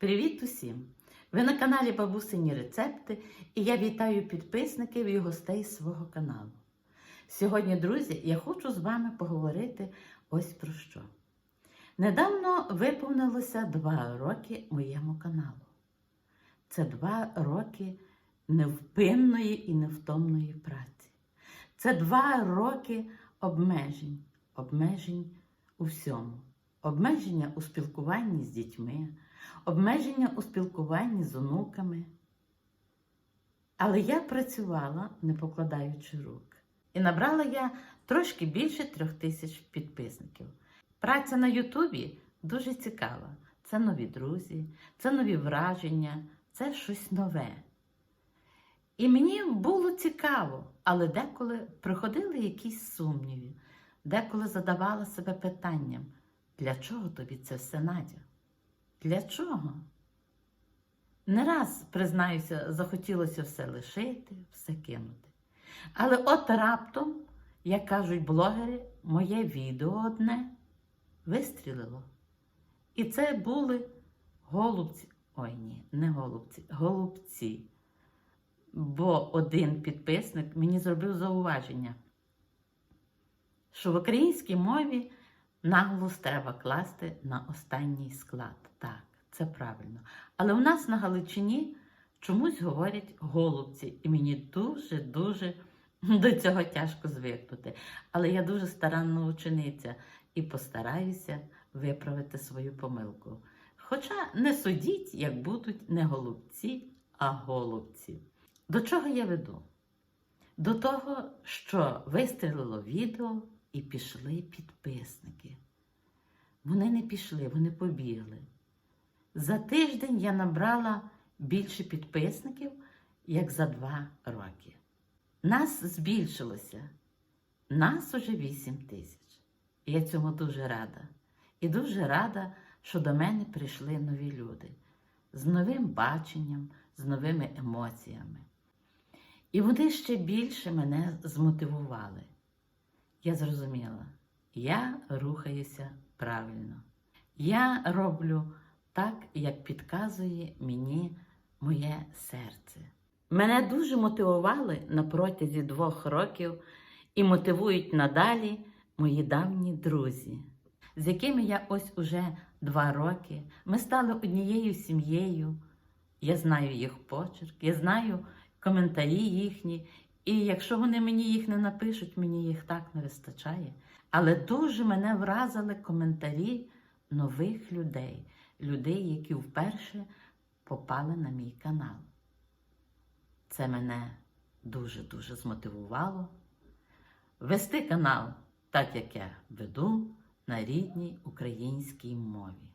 Привіт усім! Ви на каналі Бабусині Рецепти і я вітаю підписників і гостей свого каналу. Сьогодні, друзі, я хочу з вами поговорити ось про що. Недавно виповнилося два роки моєму каналу. Це два роки невпинної і невтомної праці. Це два роки обмежень, обмежень у всьому. Обмеження у спілкуванні з дітьми, обмеження у спілкуванні з онуками. Але я працювала, не покладаючи рук. І набрала я трошки більше трьох тисяч підписників. Праця на Ютубі дуже цікава. Це нові друзі, це нові враження, це щось нове. І мені було цікаво, але деколи приходили якісь сумніви, деколи задавала себе питанням, для чого тобі це все, Надя? Для чого? Не раз, признаюся, захотілося все лишити, все кинути. Але от раптом, як кажуть блогери, моє відео одне вистрілило. І це були голубці. Ой ні, не голубці, голубці. Бо один підписник мені зробив зауваження, що в українській мові наголос треба класти на останній склад. Так, це правильно. Але у нас на Галичині чомусь говорять голубці, і мені дуже-дуже до цього тяжко звикнути. Але я дуже старанна учениця і постараюся виправити свою помилку. Хоча не судіть, як будуть не голубці, а голубці. До чого я веду? До того, що вистрілило відео і пішли підписники. Вони не пішли, вони побігли. За тиждень я набрала більше підписників, як за два роки. Нас збільшилося. Нас уже 8 тисяч. І Я цьому дуже рада. І дуже рада, що до мене прийшли нові люди з новим баченням, з новими емоціями. І вони ще більше мене змотивували. Я зрозуміла, я рухаюся правильно. Я роблю так, як підказує мені моє серце. Мене дуже мотивували на протязі двох років і мотивують надалі мої давні друзі, з якими я ось уже два роки. Ми стали однією сім'єю. Я знаю їх почерк, я знаю коментарі їхні. І якщо вони мені їх не напишуть, мені їх так не вистачає. Але дуже мене вразили коментарі нових людей, людей, які вперше попали на мій канал. Це мене дуже-дуже змотивувало вести канал так, як я веду на рідній українській мові.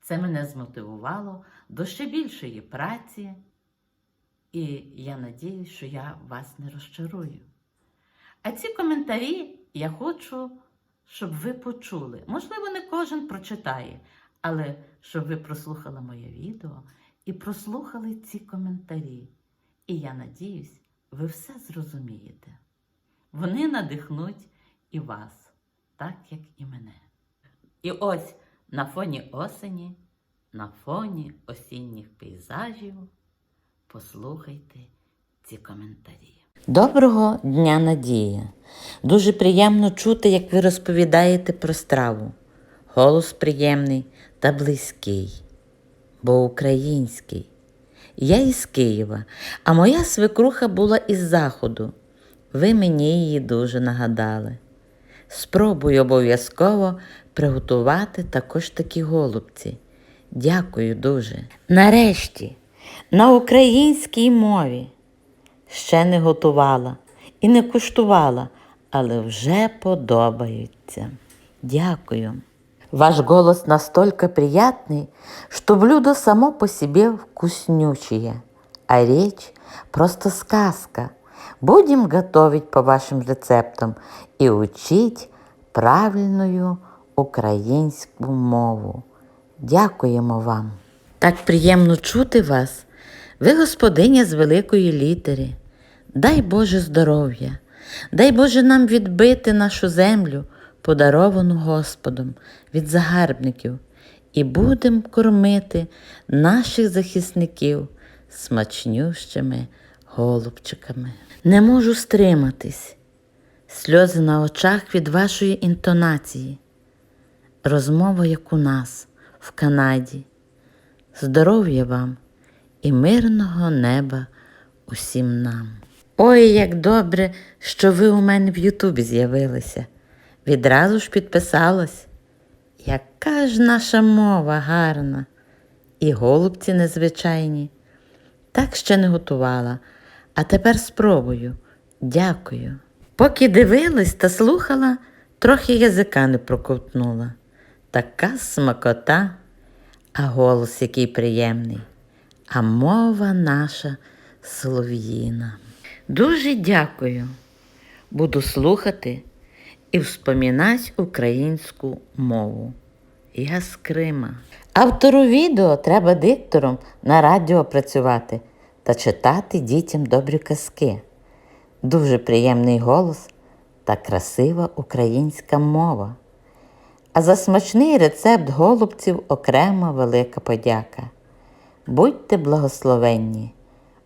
Це мене змотивувало до ще більшої праці, і я надіюсь, що я вас не розчарую. А ці коментарі я хочу, щоб ви почули. Можливо, не кожен прочитає, але щоб ви прослухали моє відео і прослухали ці коментарі. І я надіюсь, ви все зрозумієте. Вони надихнуть і вас, так як і мене. І ось на фоні осені, на фоні осінніх пейзажів, послухайте ці коментарі. Доброго дня, Надія! Дуже приємно чути, як ви розповідаєте про страву. Голос приємний та близький, бо український. Я із Києва, а моя свекруха була із Заходу. Ви мені її дуже нагадали. Спробую обов'язково приготувати також такі голубці. Дякую дуже. Нарешті, на українській мові ще не готувала і не куштувала, але вже подобаються. Дякую. Ваш голос настолько приятный, что блюдо само по себе вкуснючее, а речь просто сказка. Будем готовить по вашим рецептам и учить правильную українську мову. Дякуємо вам. Так приємно чути вас. Ви господиня з великої літери. Дай Боже здоров'я, дай Боже нам відбити нашу землю, подаровану Господом від загарбників, і будемо кормити наших захисників смачнющими голубчиками. Не можу стриматись. Сльози на очах від вашої інтонації. Розмова, як у нас в Канаді. Здоров'я вам і мирного неба усім нам. Ой, як добре, що ви у мене в Ютубі з'явилися. Відразу ж підписалась. Яка ж наша мова гарна, і голубці незвичайні. Так ще не готувала, а тепер спробую. Дякую. Поки дивилась та слухала, трохи язика не проковтнула. Така смакота, а голос який приємний, а мова наша солов'їна. Дуже дякую. Буду слухати і вспомінать українську мову. Я з Крима. Автору відео треба диктором на радіо працювати та читати дітям добрі казки. Дуже приємний голос та красива українська мова. А за смачний рецепт голубців окрема велика подяка. Будьте благословенні!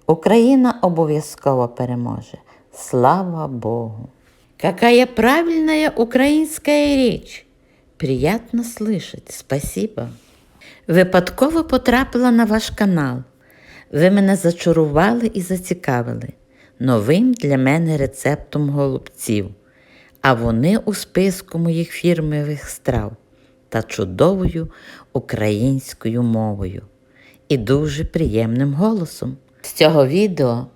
Україна обов'язково переможе. Слава Богу! Какая правильная украинская речь! Приятно слышать. Спасибо. Випадково потрапила на ваш канал. Ви мене зачарували і зацікавили новим для мене рецептом голубців, а вони у списку моїх фірмових страв та чудовою українською мовою і дуже приємним голосом. З цього відео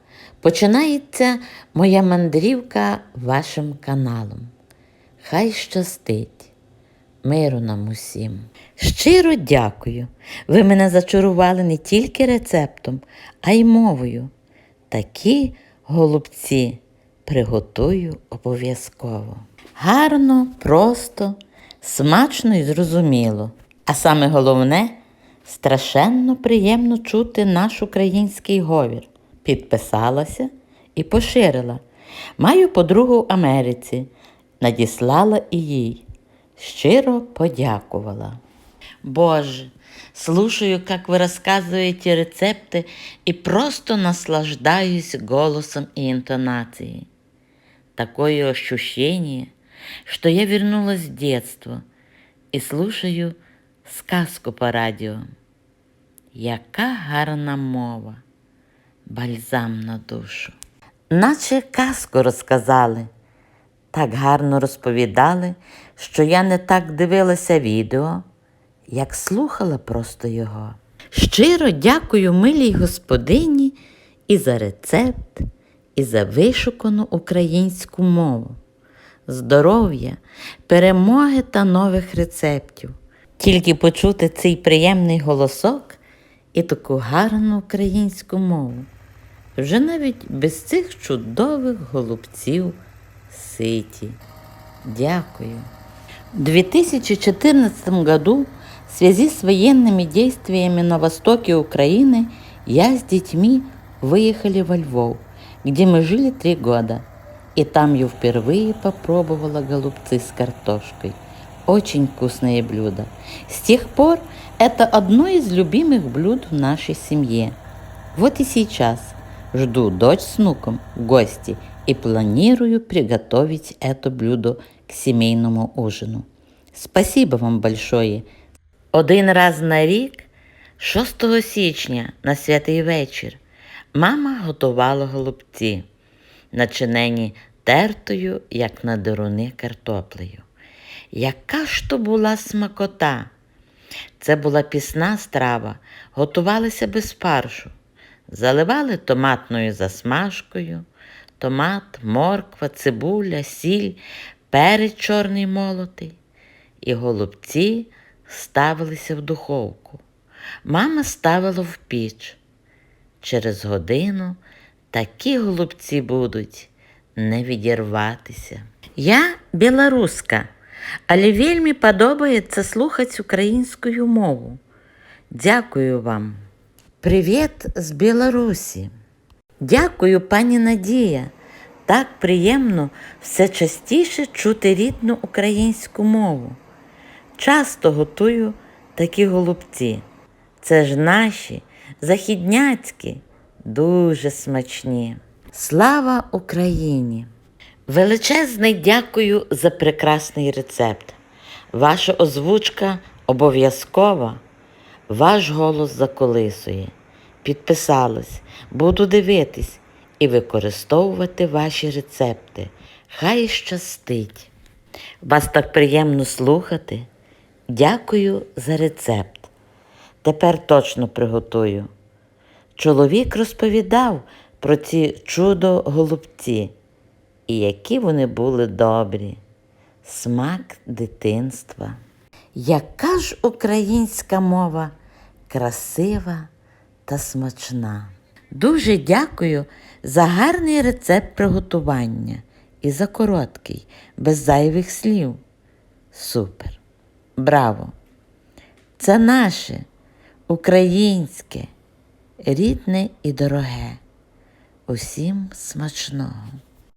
починається моя мандрівка вашим каналом. Хай щастить! Миру нам усім. Щиро дякую. Ви мене зачарували не тільки рецептом, а й мовою. Такі голубці приготую обов'язково. Гарно, просто, смачно і зрозуміло. А саме головне страшенно приємно чути наш український говір. Підписалася і поширила. Маю подругу в Америці, надіслала і їй. Щиро подякувала. Боже, слушаю, как вы рассказываете рецепты и просто наслаждаюсь голосом и интонацией. Такое ощущение, что я вернулась в детство и слушаю сказку по радіо. Яка гарна мова, бальзам на душу. Наче казку розказали, так гарно розповідали, що я не так дивилася відео, як слухала просто його. Щиро дякую милій господині і за рецепт, і за вишукану українську мову, здоров'я, перемоги та нових рецептів. Тільки почути цей приємний голосок і таку гарну українську мову. Вже навіть без цих чудових голубців ситі. Дякую. В 2014 году в связи с военными действиями на востоке Украины я с детьми выехали во Львов, где мы жили три года. И там я впервые попробовала голубцы с картошкой. Очень вкусное блюдо. С тех пор это одно из любимых блюд в нашей семье. Вот и сейчас жду дочь с внуком в гости и планирую приготовить это блюдо к семейному ужину. Спасибо вам большое. Один раз на рік, 6 січня на святий вечір, мама готувала голубці, начинені тертою, як на деруни картоплею. Яка ж то була смакота! Це була пісна страва, готувалися без паршу, заливали томатною засмажкою, томат, морква, цибуля, сіль, перець чорний молотий. І голубці ставилися в духовку. Мама ставила в піч. Через годину такі голубці будуть не відірватися. Я білоруска, але вельми подобається слухати українську мову. Дякую вам. Привіт з Білорусі. Дякую, пані Надія. Так приємно все частіше чути рідну українську мову. Часто готую такі голубці. Це ж наші західняцькі, дуже смачні. Слава Україні! Величезне дякую за прекрасний рецепт. Ваша озвучка обов'язкова. Ваш голос заколисує. Підписалась, буду дивитись і використовувати ваші рецепти. Хай щастить! Вас так приємно слухати. Дякую за рецепт. Тепер точно приготую. Чоловік розповідав про ці чудо голубці, і які вони були добрі. Смак дитинства. Яка ж українська мова красива та смачна. Дуже дякую за гарний рецепт приготування і за короткий, без зайвих слів. Супер! Браво! Це наше українське, рідне і дороге. Усім смачного!